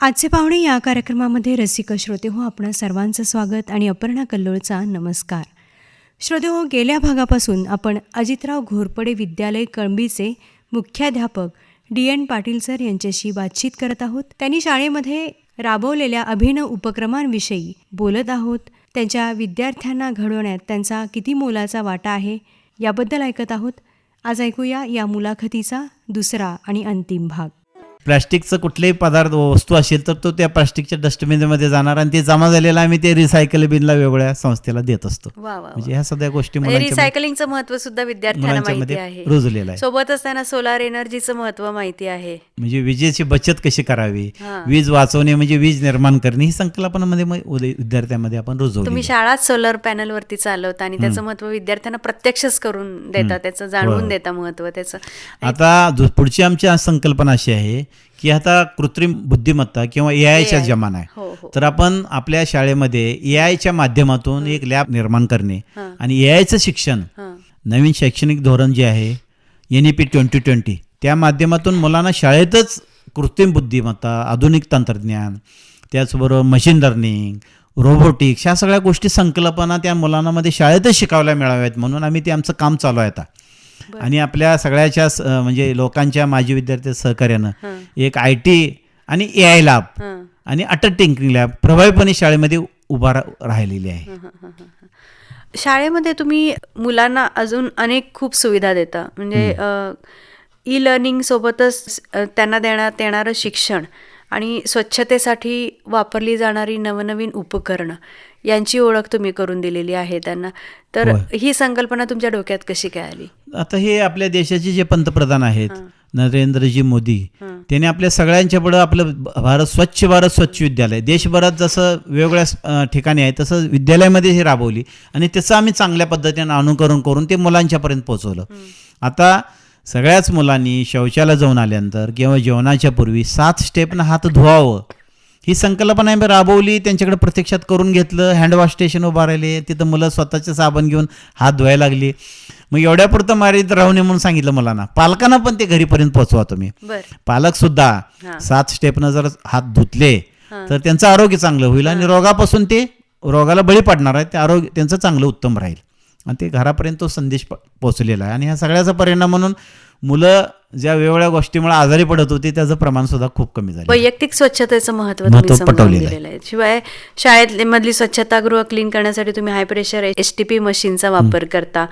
आजचे पाहुणे या कार्यक्रमामध्ये रसिक श्रोते हो आपण सर्वांचं स्वागत आणि अपर्णा कल्लोळचा नमस्कार. श्रोते हो गेल्या भागापासून आपण अजितराव घोरपडे विद्यालय कळंबीचे मुख्याध्यापक डी एन पाटील सर यांच्याशी बातचीत करत आहोत. त्यांनी शाळेमध्ये राबवलेल्या अभिनव उपक्रमांविषयी बोलत आहोत. त्यांच्या विद्यार्थ्यांना घडवण्यात त्यांचा किती मोलाचा वाटा आहे याबद्दल ऐकत आहोत. आज ऐकूया या मुलाखतीचा दुसरा आणि अंतिम भाग. प्लॅस्टिकचं कुठलेही पदार्थ वस्तू असेल तर तो त्या प्लॅस्टिकच्या डस्टबिनमध्ये जाणार आणि ते जमा झालेला आम्ही ते रिसायकल बिनला वेगळ्या संस्थेला देत असतो. म्हणजे ह्या सगळ्या गोष्टी म्हणजे रिसायकलिंगचं महत्त्व सुद्धा विद्यार्थ्यांना रुजलेलं आहे. सोबतच त्यांना सोलार एनर्जीचं महत्त्व माहिती आहे. म्हणजे विजेची बचत कशी करावी. वीज वाचवणे म्हणजे वीज निर्माण करणे ही संकल्पनामध्ये विद्यार्थ्यांमध्ये आपण रुजवली तुम्ही शाळात सोलर पॅनल वरती चालवता आणि त्याचं महत्त्व विद्यार्थ्यांना प्रत्यक्षच करून देता त्याचं जाणवून देता महत्त्व त्याचं. आता पुढची आमची संकल्पना अशी आहे की आता कृत्रिम बुद्धिमत्ता किंवा ए आयच्या AI. जमाना आहे. हो हो. तर आपण आपल्या शाळेमध्ये ए आयच्या माध्यमातून एक लॅब निर्माण करणे हा. आणि ए आयचं शिक्षण. हां. नवीन शैक्षणिक धोरण जे आहे N E P twenty twenty त्या माध्यमातून मुलांना शाळेतच कृत्रिम बुद्धिमत्ता आधुनिक तंत्रज्ञान त्याचबरोबर मशीन लर्निंग रोबोटिक्स ह्या सगळ्या गोष्टी संकल्पना त्या मुलांमध्ये शाळेतच शिकावल्या मिळाव्यात म्हणून आम्ही ते आमचं काम चालू आहे आता. आणि आपल्या सगळ्याच्या म्हणजे लोकांच्या माजी विद्यार्थी सहकार्यानं एक आय टी आणि ए आय लॅब आणि अटल टिंकरिंग लॅब प्रभावीपणे शाळेमध्ये उभा राहिलेली आहे. शाळेमध्ये तुम्ही मुलांना अजून अनेक खूप सुविधा देता. म्हणजे ई लर्निंग सोबतच त्यांना देण्यात येणारं शिक्षण आणि स्वच्छतेसाठी वापरली जाणारी नवनवीन उपकरणं. यांची ओळख तुम्ही करून दिलेली आहे त्यांना. तर. ही संकल्पना तुमच्या डोक्यात कशी काय आली? आता हे आपल्या देशाचे जे पंतप्रधान आहेत. नरेंद्रजी मोदी. त्यांनी आपल्या सगळ्यांच्या पुढं आपलं भारत स्वच्छ भारत स्वच्छ विद्यालय. देशभरात जसं वेगवेगळ्या ठिकाणी आहे तसं विद्यालयामध्ये हे राबवली. आणि त्याचं आम्ही चांगल्या पद्धतीनं अनुकरण करून ते मुलांच्यापर्यंत पोहोचवलं. आता सगळ्याच मुलांनी शौचालय जाऊन आल्यानंतर किंवा जेवणाच्या पूर्वी सात स्टेपनं हात धुवावं. ही संकल्पना आम्ही राबवली त्यांच्याकडे प्रत्यक्षात करून घेतलं हँडवॉश स्टेशन उभा राहिले तिथं मुलं स्वतःचे साबण घेऊन हात धुवायला लागली. मग एवढ्यापुरतं मारित राहू नये म्हणून सांगितलं मुलांना. पालकांना पण ते घरीपर्यंत पोहोचवा तुम्ही. पालक सुद्धा. सात स्टेपनं जर हात धुतले. तर त्यांचं आरोग्य चांगलं होईल आणि रोगापासून ते रोगाला बळी पडणार आहे ते आरोग्य त्यांचं चांगलं उत्तम राहील. आणि ते घरापर्यंत तो संदेश प- पोहोचलेला आहे. आणि ह्या सगळ्याचा परिणाम म्हणून मुलं ज्या वेगवेगळ्या गोष्टीमुळे आजारी पडत होती त्याचं प्रमाण सुद्धा खूप कमी झालं वैयक्तिक स्वच्छतेचं महत्त्व पटवलेलं आहे. शिवाय शाळेत मधली स्वच्छतागृह क्लीन करण्यासाठी तुम्ही high pressure S T P मशीनचा वापर करता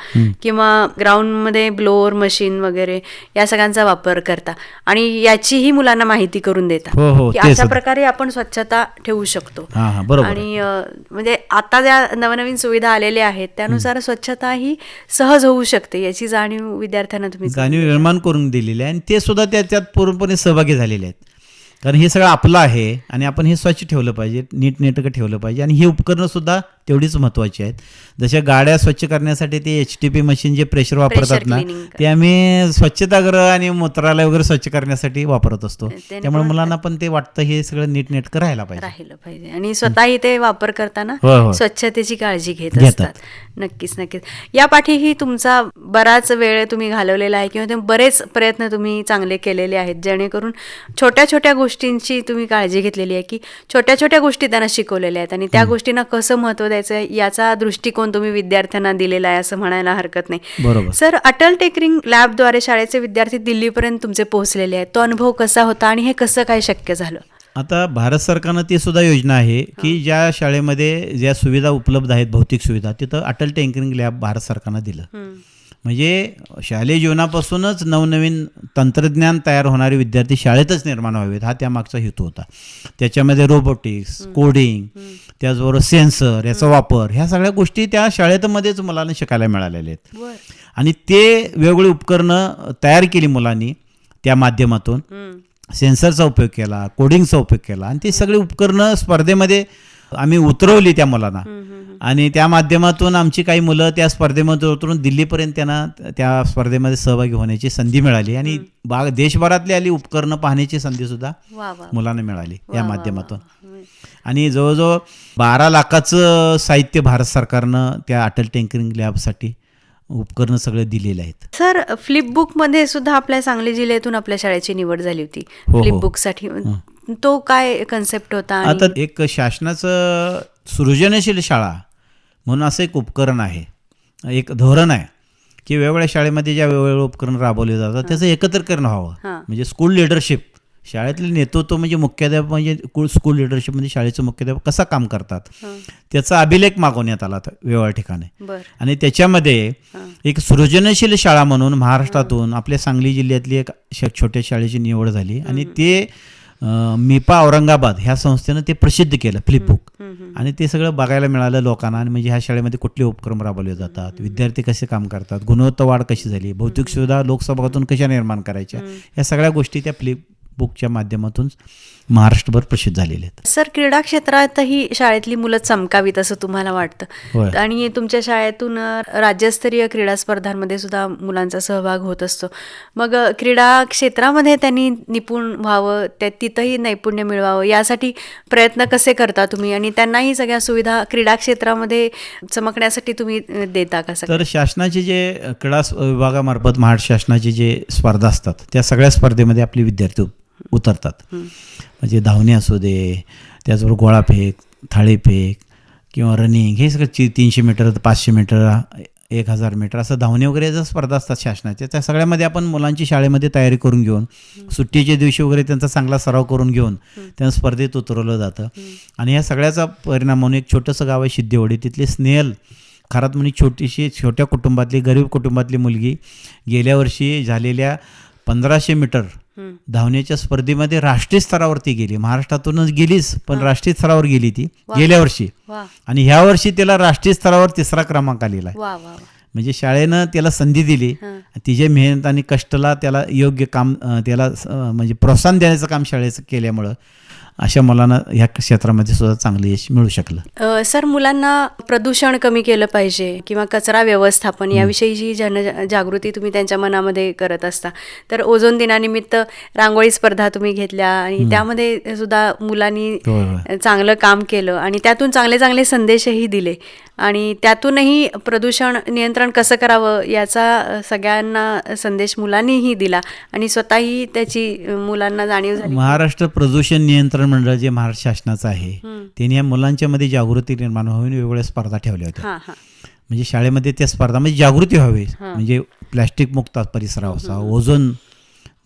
किंवा ग्राउंडमध्ये ब्लोअर मशीन वगैरे या सगळ्यांचा वापर करता आणि याचीही मुलांना माहिती करून देता हो, हो, की अशा. प्रकारे आपण स्वच्छता ठेवू शकतो. आणि म्हणजे आता ज्या नवनवीन सुविधा आलेल्या आहेत त्यानुसार स्वच्छता ही सहज होऊ शकते याची जाणीव विद्यार्थ्यांना तुम्ही जाणीव निर्माण करून दिलेले आहे आणि ते सुद्धा त्याच्यात पूर्णपणे सहभागी झालेले आहेत. कारण हे सगळं आपलं आहे आणि आपण हे स्वच्छ ठेवलं पाहिजे नीटनेटकं ठेवलं पाहिजे. आणि हे उपकरणंसुद्धा तेवढीच महत्त्वाची आहेत. जशा गाड्या स्वच्छ करण्यासाठी ते एच टी पी मशीन जे प्रेशर वापरतात ना ते आम्ही स्वच्छतागृह आणि मूत्रालय वगैरे स्वच्छ करण्यासाठी वापरत असतो. त्यामुळे मुलांना पण ते वाटतं हे सगळं नीटनेटकं राहायला पाहिजे. राहिलं पाहिजे. आणि स्वतःही ते वापर करताना. स्वच्छतेची काळजी घेत. असतात. नक्कीच नक्कीच. या पाठीही तुमचा बराच वेळ तुम्ही घालवलेला आहे किंवा बरेच प्रयत्न तुम्ही चांगले केलेले आहेत जेणेकरून छोट्या छोट्या गोष्टींची तुम्ही काळजी घेतलेली आहे की छोट्या छोट्या गोष्टी त्यांना शिकवलेल्या आहेत आणि त्या गोष्टींना कसं महत्त्व द्यायचं याचा दृष्टिकोन तुम्ही विद्यार्थ्यांना दिलेला आहे असं म्हणायला हरकत नाही. बरोबर. सर अटल टेकरिंग लॅबद्वारे शाळेचे विद्यार्थी दिल्लीपर्यंत तुमचे पोहोचलेले आहेत. तो अनुभव कसा होता आणि हे कसं काय शक्य झालं? आता भारत सरकारनं ती सुद्धा योजना आहे की ज्या शाळेमध्ये ज्या सुविधा उपलब्ध आहेत भौतिक सुविधा तिथं अटल टेंकरिंग लॅब भारत सरकारनं दिलं. म्हणजे शालेय जीवनापासूनच नवनवीन तंत्रज्ञान तयार होणारे विद्यार्थी शाळेतच निर्माण व्हावेत हा त्यामागचा हेतू होता. त्याच्यामध्ये रोबोटिक्स कोडिंग त्याचबरोबर सेन्सर याचा वापर ह्या सगळ्या गोष्टी त्या शाळेतमध्येच मुलांना शिकायला मिळालेल्या आहेत. आणि ते वेगवेगळी उपकरणं तयार केली मुलांनी त्या माध्यमातून. सेन्सरचा उपयोग केला कोडिंगचा उपयोग केला आणि ती सगळी उपकरणं स्पर्धेमध्ये आम्ही उतरवली त्या मुलांना. आणि त्या माध्यमातून आमची काही मुलं त्या स्पर्धेमध्ये उतरून दिल्लीपर्यंत त्यांना त्या स्पर्धेमध्ये सहभागी होण्याची संधी मिळाली. आणि देशभरातली आली उपकरणं पाहण्याची संधी सुद्धा मुलांना मिळाली या माध्यमातून. आणि जवळजवळ बारा लाखाचं साहित्य भारत सरकारनं त्या अटल टेंकरिंग लॅबसाठी उपकरणं सगळे दिलेले आहेत. सर फ्लिपबुकमध्ये सुद्धा आपल्या सांगली जिल्ह्यातून आपल्या शाळेची निवड झाली होती. हो. फ्लिपबुकसाठी तो काय कन्सेप्ट होता आता एक शासनाचं सृजनशील शाळा म्हणून असं एक उपकरण आहे. एक धोरण आहे की वेगवेगळ्या शाळेमध्ये ज्या वेगवेगळे उपकरण राबवले जातात त्याचं एकत्रीकरण व्हावं. म्हणजे स्कूल लिडरशिप शाळेतले नेतृत्व म्हणजे मुख्याध्यापक म्हणजे स्कूल लिडरशिपमध्ये शाळेचं मुख्याध्यापक कसा काम करतात? त्याचा अभिलेख मागवण्यात आला होता वेगवेगळ्या ठिकाणी. आणि त्याच्यामध्ये. एक सृजनशील शाळा म्हणून महाराष्ट्रातून आपल्या सांगली जिल्ह्यातली एक छोट्या शाळेची निवड झाली. आणि ते मिपा औरंगाबाद ह्या संस्थेनं ते प्रसिद्ध केलं फ्लिपबुक. आणि ते सगळं बघायला मिळालं लोकांना आणि म्हणजे ह्या शाळेमध्ये कुठले उपक्रम राबवले जातात विद्यार्थी कसे काम करतात गुणवत्ता वाढ कशी झाली भौतिक सुविधा लोकसभागातून कशा निर्माण करायच्या या सगळ्या गोष्टी त्या फ्लिपबुकच्या माध्यमातून महाराष्ट्रभर प्रसिद्ध झालेल्या आहेत. सर क्रीडा क्षेत्रातही शाळेतली मुलं चमकावीत असं तुम्हाला वाटतं? होय. आणि तुमच्या शाळेतून अ, राज्यस्तरीय क्रीडा स्पर्धांमध्ये सुद्धा मुलांचा सहभाग होत असतो. मग अ, क्रीडा क्षेत्रामध्ये त्यांनी निपुण व्हावं त्या तिथंही नैपुण्य मिळवावं यासाठी प्रयत्न कसे करता तुम्ही? आणि त्यांनाही सगळ्या सुविधा क्रीडा क्षेत्रामध्ये चमकण्यासाठी तुम्ही अ, देता का सगळं तर शासनाचे जे क्रीडा स- विभागामार्फत महाराष्ट्र शासनाचे जे स्पर्धा असतात त्या सगळ्या स्पर्धेमध्ये आपले विद्यार्थी उतरतात. म्हणजे धावणे असू दे त्याचबरोबर गोळाफेक थाळीफेक किंवा रनिंग हे सगळं ची तीनशे मीटर पाचशे मीटर एक हजार मीटर असं धावणे वगैरे ज्या स्पर्धा असतात शासनाच्या त्या सगळ्यामध्ये आपण मुलांची शाळेमध्ये तयारी करून घेऊन सुट्टीच्या दिवशी वगैरे त्यांचा चांगला सराव करून घेऊन त्यांना स्पर्धेत उतरवलं जातं. आणि या सगळ्याचा परिणाम म्हणून एक छोटंसं गाव आहे सिद्धेवाडी. तिथले स्नेहल खरात म्हणजे छोटीशी छोट्या कुटुंबातली गरीब कुटुंबातली मुलगी गेल्या वर्षी झालेल्या पंधराशे मीटर. धावण्याच्या स्पर्धेमध्ये राष्ट्रीय स्तरावरती गेली. महाराष्ट्रातूनच गेलीच पण राष्ट्रीय स्तरावर गेली ती. गेल्या वर्षी. आणि ह्या वर्षी तिला राष्ट्रीय स्तरावर तिसरा क्रमांक आलेला आहे. म्हणजे शाळेनं त्याला संधी दिली. हं. तिचे मेहनत आणि कष्टला त्याला योग्य काम त्याला म्हणजे प्रोत्साहन देण्याचं काम शाळेचं केल्यामुळं. अशा मुलांना ह्या क्षेत्रामध्ये सुद्धा चांगलं यश मिळू शकलं. सर मुलांना प्रदूषण कमी केलं पाहिजे किंवा कचरा व्यवस्थापन याविषयीची जन जागृती तुम्ही त्यांच्या मनामध्ये करत असता. तर ओझोन दिनानिमित्त रांगोळी स्पर्धा तुम्ही घेतल्या आणि त्यामध्ये सुद्धा मुलांनी चांगलं काम केलं आणि त्यातून चांगले चांगले संदेशही दिले. आणि त्यातूनही प्रदूषण नियंत्रण कसं करावं याचा सगळ्यांना संदेश मुलांनीही दिला आणि स्वतःही त्याची मुलांना जाणीव झाली. महाराष्ट्र प्रदूषण नियंत्रण मंडळ जे महाराष्ट्र शासनाचं आहे. त्यांनी या मुलांच्या मध्ये जागृती निर्माण व्हावी वेगवेगळ्या स्पर्धा ठेवल्या होत्या. हां हां. म्हणजे शाळेमध्ये त्या स्पर्धामध्ये जागृती व्हावी. म्हणजे प्लॅस्टिक मुक्त परिसराव असा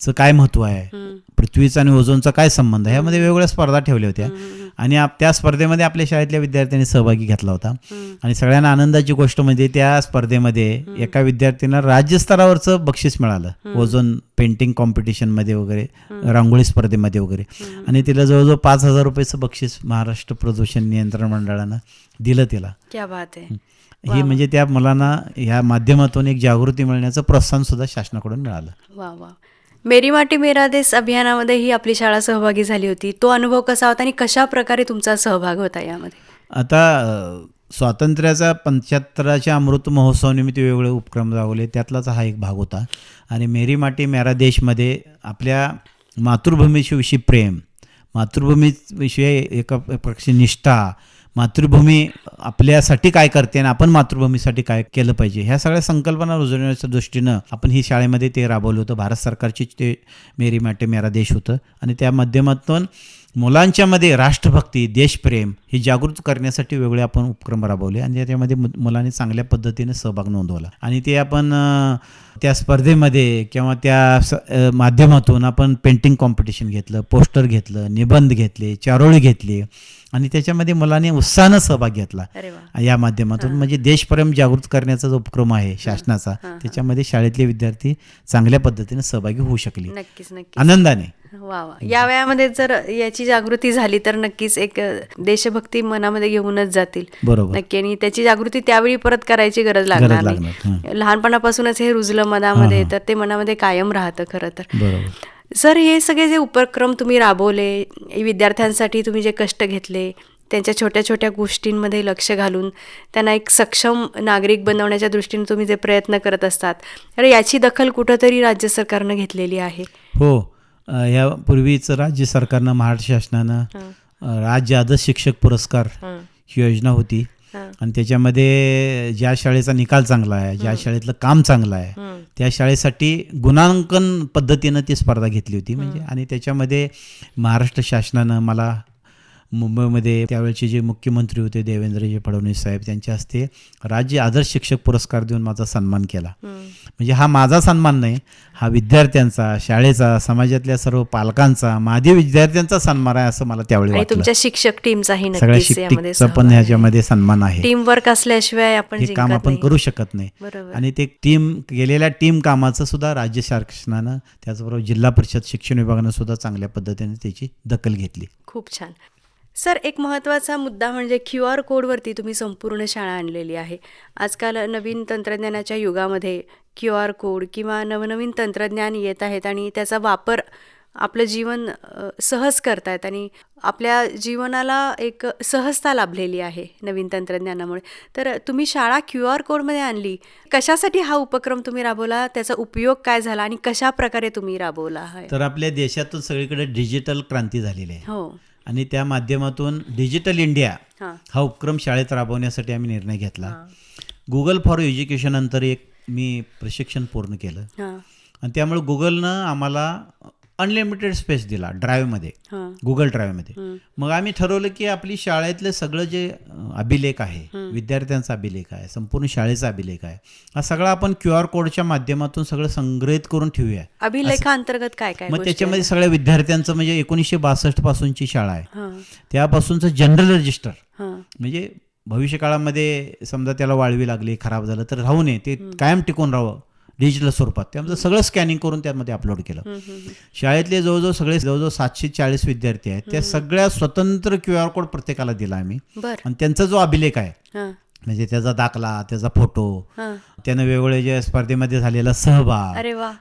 ओझोनचं काय महत्त्व आहे. पृथ्वीचा आणि ओझोनचा काय संबंध? आहे यामध्ये वेगवेगळ्या स्पर्धा ठेवल्या होत्या. आणि आप- त्या स्पर्धेमध्ये आपल्या शाळेतल्या विद्यार्थ्यांनी सहभागी घेतला होता. आणि सगळ्यांना आनंदाची गोष्ट म्हणजे त्या स्पर्धेमध्ये एका विद्यार्थ्यांना राज्यस्तरावरचं बक्षीस मिळालं. ओझोन पेंटिंग कॉम्पिटिशनमध्ये वगैरे रांगोळी स्पर्धेमध्ये वगैरे. आणि तिला जवळजवळ पाच हजार रुपयाचं बक्षीस महाराष्ट्र प्रदूषण नियंत्रण मंडळानं दिलं तिला. ही म्हणजे त्या मुलांना ह्या माध्यमातून एक जागृती मिळण्याचं प्रोत्साहन सुद्धा शासनाकडून मिळालं. वा वा मेरी माटी मेरा देश अभियानामध्ये ही आपली शाळा सहभागी झाली होती. तो अनुभव कसा होता आणि कशा प्रकारे तुमचा सहभाग होता यामध्ये? आता स्वातंत्र्याचा पंच्याहत्तराच्या अमृत महोत्सवानिमित्त वेगवेगळे उपक्रम राबवले. त्यातलाच हा एक भाग होता. आणि मेरी माटी मेरा देशमध्ये आपल्या मातृभूमीविषयी प्रेम मातृभूमीविषयी एका प्रकारची निष्ठा मातृभूमी आपल्यासाठी काय करते आणि आपण मातृभूमीसाठी काय केलं पाहिजे? ह्या सगळ्या संकल्पना रुजवण्याच्या दृष्टीनं आपण ही शाळेमध्ये ते राबवलं होतं. भारत सरकारची ते मेरी माटे मेरा देश होतं. आणि त्या माध्यमातून मुलांच्यामध्ये राष्ट्रभक्ती देशप्रेम हे जागृत करण्यासाठी वेगळे आपण उपक्रम राबवले आणि त्याच्यामध्ये मु- मुलांनी चांगल्या पद्धतीने सहभाग नोंदवला. आणि ते आपण त्या स्पर्धेमध्ये किंवा त्या स- माध्यमातून आपण पेंटिंग कॉम्पिटिशन घेतलं पोस्टर घेतलं निबंध घेतले चारोळी घेतली. आणि त्याच्यामध्ये मुलांनी उत्साहानं सहभाग घेतला. या माध्यमातून म्हणजे देशप्रेम जागृत करण्याचा जो उपक्रम आहे शासनाचा त्याच्यामध्ये शाळेतले विद्यार्थी चांगल्या पद्धतीने सहभागी होऊ शकले. आनंदाने. वा वा. या वयामध्ये जर याची जागृती झाली तर नक्कीच एक देशभक्ती मनामध्ये घेऊनच जातील. बरोबर. नक्की. आणि त्याची जागृती त्यावेळी परत करायची गरज लागणार नाही. लहानपणापासूनच हे रुजलं मनामध्ये तर ते मनामध्ये कायम राहतं खरं तर. बरोबर. सर हे सगळे जे उपक्रम तुम्ही राबवले विद्यार्थ्यांसाठी तुम्ही जे कष्ट घेतले त्यांच्या छोट्या छोट्या गोष्टींमध्ये लक्ष घालून त्यांना एक सक्षम नागरिक बनवण्याच्या दृष्टीने तुम्ही जे प्रयत्न करत असतात तर याची दखल कुठंतरी राज्य सरकारनं घेतलेली आहे? हो. यापूर्वीच राज्य सरकारनं महाराष्ट्र शासनानं राज्य आदर्श शिक्षक पुरस्कार हं, योजना होती. आणि त्याच्यामध्ये ज्या शाळेचा निकाल चांगला आहे ज्या शाळेतलं काम चांगलं आहे. त्या शाळेसाठी गुणांकन पद्धतीनं ती स्पर्धा घेतली होती. म्हणजे आणि त्याच्यामध्ये महाराष्ट्र शासनानं मला मुंबईमध्ये त्यावेळचे जे मुख्यमंत्री होते देवेंद्रजी फडणवीस साहेब त्यांच्या हस्ते राज्य आदर्श शिक्षक पुरस्कार देऊन माझा सन्मान केला. म्हणजे हा माझा सन्मान नाही हा विद्यार्थ्यांचा शाळेचा समाजातल्या सर्व पालकांचा मादी विद्यार्थ्यांचा सन्मान आहे असं मला त्यावेळी वाटलं. तुमच्या शिक्षक टीमचाही सगळ्या शिक्षकचा पण ह्याच्यामध्ये सन्मान आहे. टीम वर्क असल्याशिवाय आपण हे काम आपण. करू शकत नाही. आणि ते टीम गेलेल्या टीम कामाचं सुद्धा राज्य शासनानं त्याचबरोबर जिल्हा परिषद शिक्षण विभागानं सुद्धा चांगल्या पद्धतीने त्याची दखल घेतली. खूप छान. सर एक महत्त्वाचा मुद्दा म्हणजे क्यू आर कोडवरती तुम्ही संपूर्ण शाळा आणलेली आहे. आजकाल नवीन तंत्रज्ञानाच्या युगामध्ये क्यू आर कोड किंवा नवनवीन तंत्रज्ञान येत आहेत आणि त्याचा वापर आपलं जीवन सहज करतायत आणि आपल्या जीवनाला एक सहजता लाभलेली आहे नवीन तंत्रज्ञानामुळे. तर तुम्ही शाळा क्यू आर कोडमध्ये आणली. कशासाठी हा उपक्रम तुम्ही राबवला? त्याचा उपयोग काय झाला आणि कशा प्रकारे तुम्ही राबवला आहे? तर आपल्या देशातून सगळीकडे डिजिटल क्रांती झालेली आहे. हो. आणि त्या माध्यमातून डिजिटल इंडिया हां. उपक्रम शाळेत राबवण्यासाठी आम्ही निर्णय घेतला. गुगल फॉर एज्युकेशन नंतर एक मी प्रशिक्षण पूर्ण केलं. आणि त्यामुळे गुगलनं आम्हाला अनलिमिटेड स्पेस दिला ड्राईव्हमध्ये गुगल ड्राईव्हमध्ये. मग आम्ही ठरवलं की आपली शाळेतले सगळं जे अभिलेख आहे विद्यार्थ्यांचा अभिलेख आहे संपूर्ण शाळेचा अभिलेख आहे हा सगळा आपण क्यू आर कोडच्या माध्यमातून सगळं संग्रहित करून ठेवूया. अभिलेखांतर्गत काय काय मग त्याच्यामध्ये सगळ्या विद्यार्थ्यांचं म्हणजे एकोणीसशे बासष्ट पासूनची शाळा आहे. हां. त्यापासूनचं जनरल रजिस्टर म्हणजे भविष्यकाळामध्ये समजा त्याला वाळवी लागली खराब झालं तर राहू नये ते कायम टिकून राहावं. डिजिटल स्वरूपात. त्यामध्ये सगळं स्कॅनिंग करून त्यामध्ये अपलोड केलं. शाळेतले जवळजवळ सगळे जवळजवळ सातशे चाळीस विद्यार्थी आहेत. त्या सगळ्या स्वतंत्र क्यू आर कोड प्रत्येकाला दिला आम्ही. आणि त्यांचा जो अभिलेख आहे हां. म्हणजे त्याचा दाखला त्याचा फोटो त्यानं वेगवेगळ्या ज्या स्पर्धेमध्ये झालेला सहभाग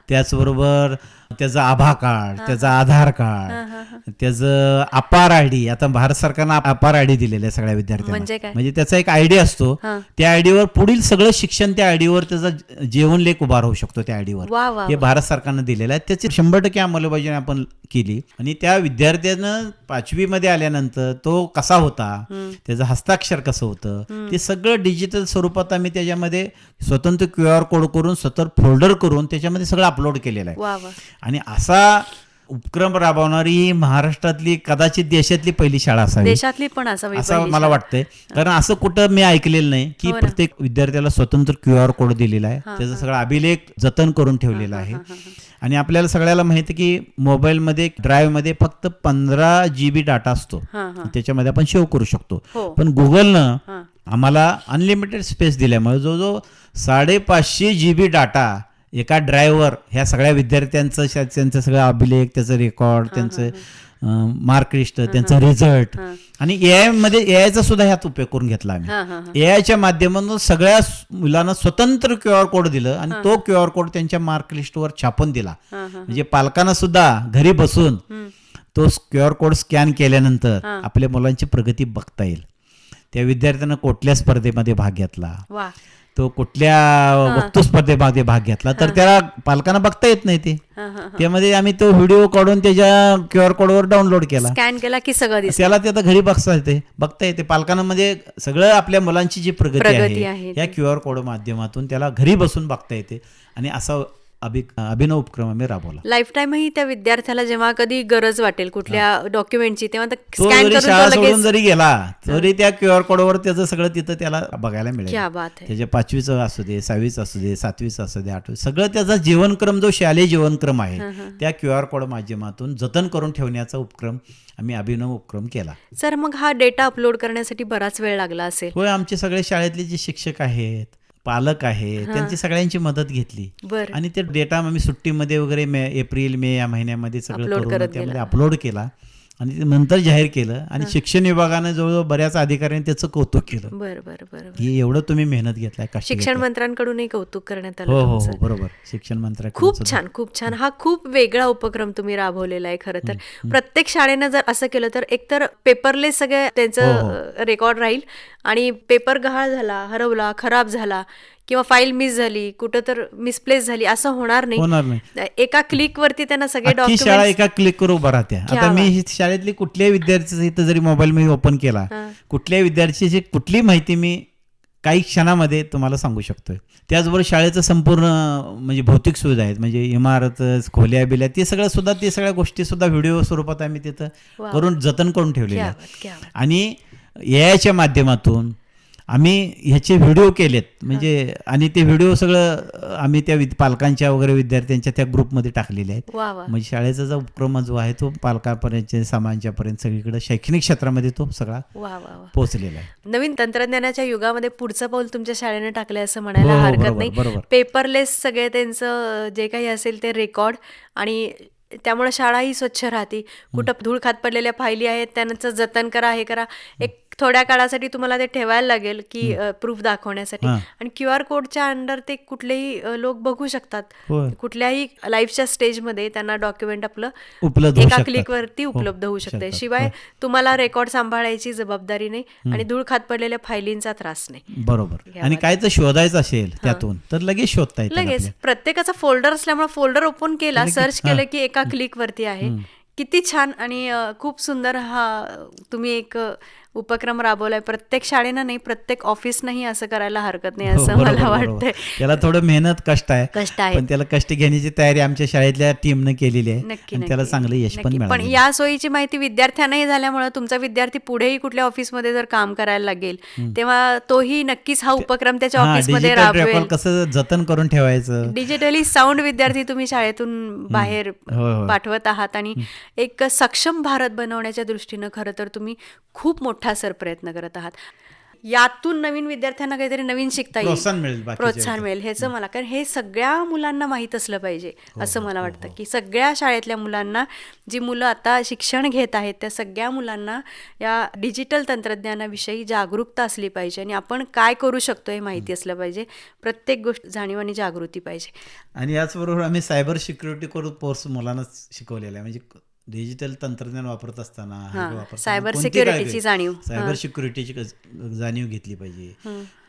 त्याचबरोबर त्याचं आभा कार्ड त्याचं आधार कार्ड त्याचं अपार आय डी आता भारत सरकारनं अपार आय डी दिलेलं आहे सगळ्या विद्यार्थ्यांना. म्हणजे? म्हणजे त्याचा एक आय डी असतो. त्या आयडीवर पुढील सगळं शिक्षण त्या आयडीवर त्याचा जीवन लेख उभा राहू शकतो त्या आयडीवर हे भारत सरकारनं दिलेलं आहे. त्याची शंभर टक्के अंमलबजावणी आपण केली. आणि त्या विद्यार्थ्यानं पाचवीमध्ये आल्यानंतर तो कसा होता? त्याचं हस्ताक्षर कसं होतं? ते सगळं डिजिटल स्वरूपात आम्ही त्याच्यामध्ये स्वतंत्र क्यू आर कोड करून स्वतंत्र फोल्डर करून त्याच्यामध्ये सगळं अपलोड केलेलं आहे. आणि असा उपक्रम राबवणारी ही महाराष्ट्रातली कदाचित देशातली पहिली शाळा असावी. देशातली पण असावी असं मला. वाटतंय. कारण असं कुठं मी ऐकलेलं नाही की हो. प्रत्येक विद्यार्थ्याला स्वतंत्र क्यू आर कोड दिलेला आहे. त्याचा सगळा अभिलेख जतन करून ठेवलेला आहे. आणि आपल्याला सगळ्याला माहिती की मोबाईलमध्ये ड्राईव्हमध्ये फक्त पंधरा जी बी डाटा असतो. त्याच्यामध्ये आपण सेव्ह करू शकतो. हो. पण गुगलनं आम्हाला अनलिमिटेड स्पेस दिल्यामुळे जवळजवळ साडेपाचशे जी बी डाटा एका ड्रायव्हर ह्या सगळ्या विद्यार्थ्यांचं त्यांचं सगळं अभिलेख त्याचं रेकॉर्ड त्यांचं मार्क लिस्ट त्यांचं रिझल्ट. आणि ए आयमध्ये ए आयचा सुद्धा ह्यात उपयोग करून घेतला आम्ही. ए आयच्या माध्यमातून सगळ्या मुलांना स्वतंत्र क्यू आर कोड दिलं आणि तो क्यू आर कोड त्यांच्या मार्क लिस्टवर छापून दिला. म्हणजे पालकांना सुद्धा घरी बसून. तो क्यू आर कोड स्कॅन केल्यानंतर आपल्या मुलांची प्रगती बघता येईल. त्या विद्यार्थ्यानं कुठल्या स्पर्धेमध्ये भाग घेतला? तो कुठल्या वक्तृत्व स्पर्धेमध्ये भाग घेतला? तर त्याला पालकांना बघता येत नाही ते. त्यामध्ये आम्ही तो व्हिडिओ काढून त्याच्या क्यू आर कोडवर डाउनलोड केला. स्कॅन केला की सगळं त्याला ते आता घरी बघता येते बघता येते. पालकांना म्हणजे सगळं आपल्या मुलांची जी प्रगती आहे या क्यू आर कोड माध्यमातून त्याला घरी बसून बघता येते. आणि असा अभि अभिनव उपक्रम आम्ही राबवला. लाईफ टाईमही त्या विद्यार्थ्याला जेव्हा कधी गरज वाटेल कुठल्या डॉक्युमेंटची तेव्हा तो जरी शाळा सोडून जरी गेला तरी त्या क्यू आर कोडवर त्याचं सगळं तिथं त्याला बघायला मिळेल. क्या बात आहे त्याच्या पाचवीचं असू दे सहावीचं असू दे सातवीचं असू दे आठवी सगळं त्याचा जीवनक्रम जो शालेय जीवनक्रम आहे त्या क्यू आर कोड माध्यमातून जतन करून ठेवण्याचा उपक्रम आम्ही अभिनव उपक्रम केला. सर मग हा डेटा अपलोड करण्यासाठी बराच वेळ लागला असेल. होय आमचे सगळे शाळेतले जे शिक्षक आहेत पालक आहेत त्यांची सगळ्यांची मदत घेतली. आणि ते डेटा आम्ही सुट्टीमध्ये वगैरे मे एप्रिल मे या महिन्यामध्ये सगळं करून त्यामध्ये. अपलोड केला. आणि ते नंतर जाहीर केलं आणि शिक्षण विभागानं जवळजवळ बऱ्याच अधिकाऱ्यांनी त्याचं कौतुक केलं. बरं बरं बरं की एवढं तुम्ही मेहनत घेतलाय कष्ट शिक्षण. मंत्र्यांकडूनही कौतुक करण्यात आलं हो हो. हो बरोबर. शिक्षण मंत्र्याकडून खूप. छान खूप छान. हा खूप वेगळा उपक्रम तुम्ही राबवलेला आहे खरं तर. प्रत्येक शाळेनं जर असं केलं तर एकतर पेपरलेस सगळं हो, त्यांचं रेकॉर्ड राहील आणि पेपर गहाळ झाला हरवला खराब झाला किंवा फाईल मिस झाली कुठं तर मिसप्लेस झाली असं होणार नाही होणार नाही एका क्लिक वरती त्यांना सगळे अख्खी शाळा डॉक्युमेंट एका क्लिक करून उभा राहते आता मी शाळेतली कुठल्याही विद्यार्थ्याचं इथं जरी मोबाईल मी ओपन केला. कुठल्याही विद्यार्थ्याची कुठली माहिती मी काही क्षणामध्ये तुम्हाला सांगू शकतोय त्याचबरोबर शाळेचं संपूर्ण म्हणजे भौतिक सुविधा आहेत म्हणजे इमारत खोल्या बिल्या ते सगळं सुद्धा ते सगळ्या गोष्टी सुद्धा व्हिडिओ स्वरूपात आम्ही तिथं. करून जतन करून ठेवलेल्या. आणि याच्या माध्यमातून आम्ही ह्याचे व्हिडिओ केलेत. म्हणजे आणि ते व्हिडिओ सगळं आम्ही त्या पालकांच्या वगैरे विद्यार्थ्यांच्या त्या ग्रुपमध्ये टाकलेले आहेत. म्हणजे शाळेचा जो उपक्रम जो आहे तो पालकापर्यंत समाजापर्यंत सगळीकडे शैक्षणिक क्षेत्रामध्ये तो सगळा पोहोचलेला आहे. नवीन तंत्रज्ञानाच्या युगामध्ये पुढचं पाऊल तुमच्या शाळेने टाकलं असं म्हणायला हरकत नाही. पेपरलेस सगळे त्यांचं जे काही असेल ते रेकॉर्ड आणि त्यामुळे शाळाही स्वच्छ राहते. कुठं धूळ खात पडलेल्या फायली आहेत त्यांचं जतन करा हे करा. एक थोड्या काळासाठी तुम्हाला ते ठेवायला लागेल की प्रूफ दाखवण्यासाठी हां. आणि क्यू आर कोडच्या अंडर ते कुठलेही लोक बघू शकतात. कुठल्याही लाईफच्या स्टेजमध्ये त्यांना डॉक्युमेंट आपलं एका. क्लिकवरती हो, उपलब्ध होऊ शकते शकतात. शिवाय हो. तुम्हाला रेकॉर्ड सांभाळायची जबाबदारी नाही आणि धूळ खात पडलेल्या फायलींचा त्रास नाही बरोबर आणि. काय तर शोधायचं असेल त्यातून तर लगेच शोधता येतं लगेच. प्रत्येकाचा फोल्डर असल्यामुळे फोल्डर ओपन केला सर्च केलं हां. की एका क्लिकवरती आहे किती छान आणि खूप सुंदर हा तुम्ही एक उपक्रम राबवलाय. प्रत्येक शाळेनं नाही प्रत्येक ऑफिसनंही असं करायला हरकत नाही हो, असं मला. वाटतंय. त्याला थोडं मेहनत कष्ट आहे. कष्ट आहे. पण त्याला कष्ट घेण्याची तयारी आमच्या शाळेतल्या टीमनं केलेली आहे. नक्की त्याला. चांगलं यश पण. पण या सोयीची माहिती विद्यार्थ्यांनाही झाल्यामुळे तुमचा विद्यार्थी पुढेही कुठल्या ऑफिसमध्ये जर काम करायला लागेल तेव्हा तोही नक्कीच हा उपक्रम त्याच्या हा ऑफिसमध्ये राबवेल. कसं जतन करून ठेवायचं? डिजिटली साऊंड विद्यार्थी तुम्ही शाळेतून बाहेर होय, होय. पाठवत आहात आणि एक सक्षम भारत बनवण्याच्या दृष्टीनं खरं तर तुम्ही खूप मोठा सर प्रयत्न करत आहात. यातून नवीन विद्यार्थ्यांना काहीतरी नवीन शिकता येईल. प्रोत्साहन मिळेल ह्याचं मला कारण हे सगळ्या मुलांना माहीत असलं पाहिजे हो, असं मला वाटतं की सगळ्या शाळेतल्या मुलांना जी मुलं आता शिक्षण घेत आहेत त्या सगळ्या मुलांना या डिजिटल तंत्रज्ञानाविषयी जागरूकता असली पाहिजे आणि आपण काय करू शकतो हे माहिती असलं पाहिजे. प्रत्येक गोष्ट जाणीव आणि जागृती पाहिजे. आणि याचबरोबर आम्ही सायबर सिक्युरिटी करून कोर्स मुलांना शिकवलेला आहे. म्हणजे डिजिटल तंत्रज्ञान वापरत असताना सायबर सिक्युरिटीची? जाणीव. सायबर. सिक्युरिटीची जाणीव घेतली पाहिजे.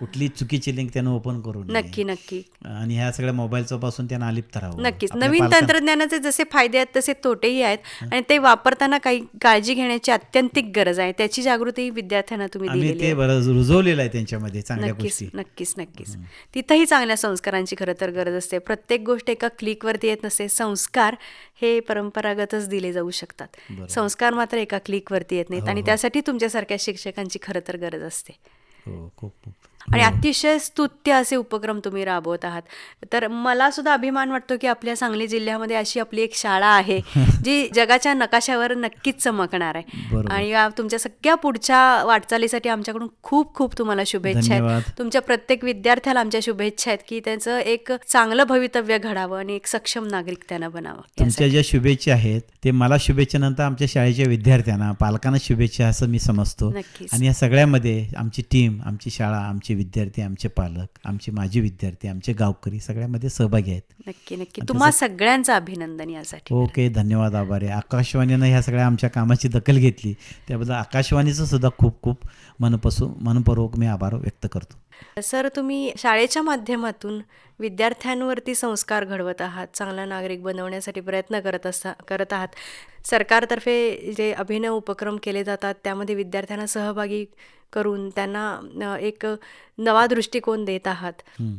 कुठली चुकीची लिंक त्यानं ओपन करू नये नक्की नक्की. आणि ह्या सगळ्या मोबाईलच्या पासून त्यांना अलिप्त राहावं. नक्कीच. नवीन तंत्रज्ञानाचे जसे फायदे आहेत तसे तोटेही आहेत. आणि ते वापरताना काही काळजी घेण्याची अत्यंतिक गरज आहे. त्याची जागृती विद्यार्थ्यांना तुम्ही ते रुजवलेलं आहे त्यांच्यामध्ये चांगल्या नक्कीच गोष्टी. नक्कीच नक्कीच. तिथंही चांगल्या संस्कारांची खरं तर गरज असते. प्रत्येक गोष्ट एका क्लिकवरती येत नसते. संस्कार हे परंपरागतच दिले जाऊ शकतात. संस्कार मात्र एका क्लिकवरती येत नाहीत आणि त्यासाठी तुमच्यासारख्या शिक्षकांची खरं तर गरज असते. हो खूप खूप. आणि अतिशय स्तुत्य असे उपक्रम तुम्ही राबवत आहात. तर मला सुद्धा अभिमान वाटतो की आपल्या सांगली जिल्ह्यामध्ये अशी आपली एक शाळा आहे जी जगाच्या नकाशावर नक्कीच चमकणार आहे. आणि या तुमच्या सगळ्या पुढच्या वाटचालीसाठी आमच्याकडून खूप खूप तुम्हाला शुभेच्छा. आहेत. तुमच्या प्रत्येक विद्यार्थ्याला आमच्या शुभेच्छा आहेत की त्यांचं एक चांगलं भवितव्य घडावं आणि एक सक्षम नागरिक त्यांना बनावं. तुमच्या ज्या शुभेच्छा आहेत ते मला शुभेच्छेनंतर आमच्या शाळेच्या विद्यार्थ्यांना पालकांना शुभेच्छा असं मी समजतो. आणि या सगळ्यामध्ये आमची टीम आमची शाळा आमचे विद्यार्थी आमचे पालक आमचे माजी विद्यार्थी आमचे गावकरी सगळ्यामध्ये सहभागी आहेत. नक्की नक्की. तुम्हा सगळ्यांचं अभिनंदन यासाठी. ओके धन्यवाद आभार आकाशवाणीनं ह्या सगळ्या आमच्या कामाची दखल घेतली. त्याबद्दल आकाशवाणीचं सुद्धा खूप खूप मनपासून मनपूर्वक मी आभार व्यक्त करतो. सर तुम्ही शाळेच्या माध्यमातून विद्यार्थ्यांवरती संस्कार घडवत आहात चांगला नागरिक बनवण्यासाठी प्रयत्न करत असता करत आहात. सरकारतर्फे जे अभिनव उपक्रम केले जातात त्यामध्ये विद्यार्थ्यांना सहभागी करून त्यांना एक नवा दृष्टिकोन देत आहात.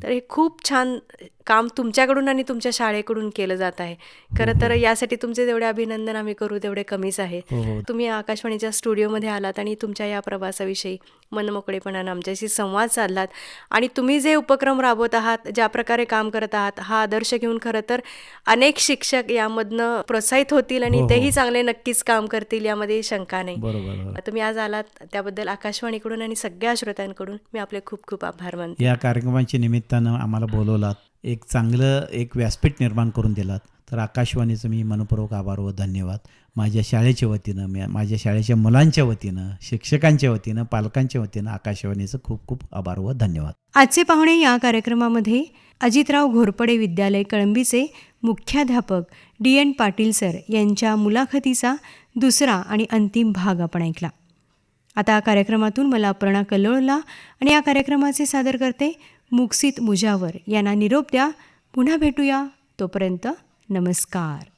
तर हे खूप छान काम तुमच्याकडून आणि तुमच्या शाळेकडून केलं जात आहे. खरं तर यासाठी तुमचे जेवढे अभिनंदन आम्ही करू तेवढे कमीच आहे हो हो. तुम्ही आकाशवाणीच्या स्टुडिओमध्ये आलात आणि तुमच्या या प्रवासाविषयी मनमोकळेपणानं आमच्याशी संवाद साधलात. आणि तुम्ही जे उपक्रम राबवत आहात ज्या प्रकारे काम करत आहात हा आदर्श घेऊन खरं तर अनेक शिक्षक यामधनं प्रोत्साहित होतील आणि हो, हो. तेही चांगले नक्कीच काम करतील यामध्ये शंका नाही. तुम्ही आज आलात त्याबद्दल आकाशवाणीकडून आणि सगळ्या श्रोत्यांकडून मी आपले खूप खूप आभार मानते. या कार्यक्रमाच्या निमित्तानं आम्हाला बोलवलात. एक चांगलं एक व्यासपीठ निर्माण करून दिलात. तर आकाशवाणीचं मी मनपूर्वक आभार व धन्यवाद. माझ्या शाळेच्या वतीनं मी माझ्या शाळेच्या मुलांच्या वतीनं शिक्षकांच्या वतीनं पालकांच्या वतीनं आकाशवाणीचं खूप खूप आभार व धन्यवाद. आजचे पाहुणे या कार्यक्रमामध्ये अजितराव घोरपडे विद्यालय कळंबीचे मुख्याध्यापक डी एन पाटील सर यांच्या मुलाखतीचा दुसरा आणि अंतिम भाग आपण ऐकला. आता कार्यक्रमातून मला अपर्णा कल्लोळला आणि या कार्यक्रमाचे सादर करते मुक्सित मुजावर यांना निरोप द्या. पुन्हा भेटूया. तोपर्यंत नमस्कार.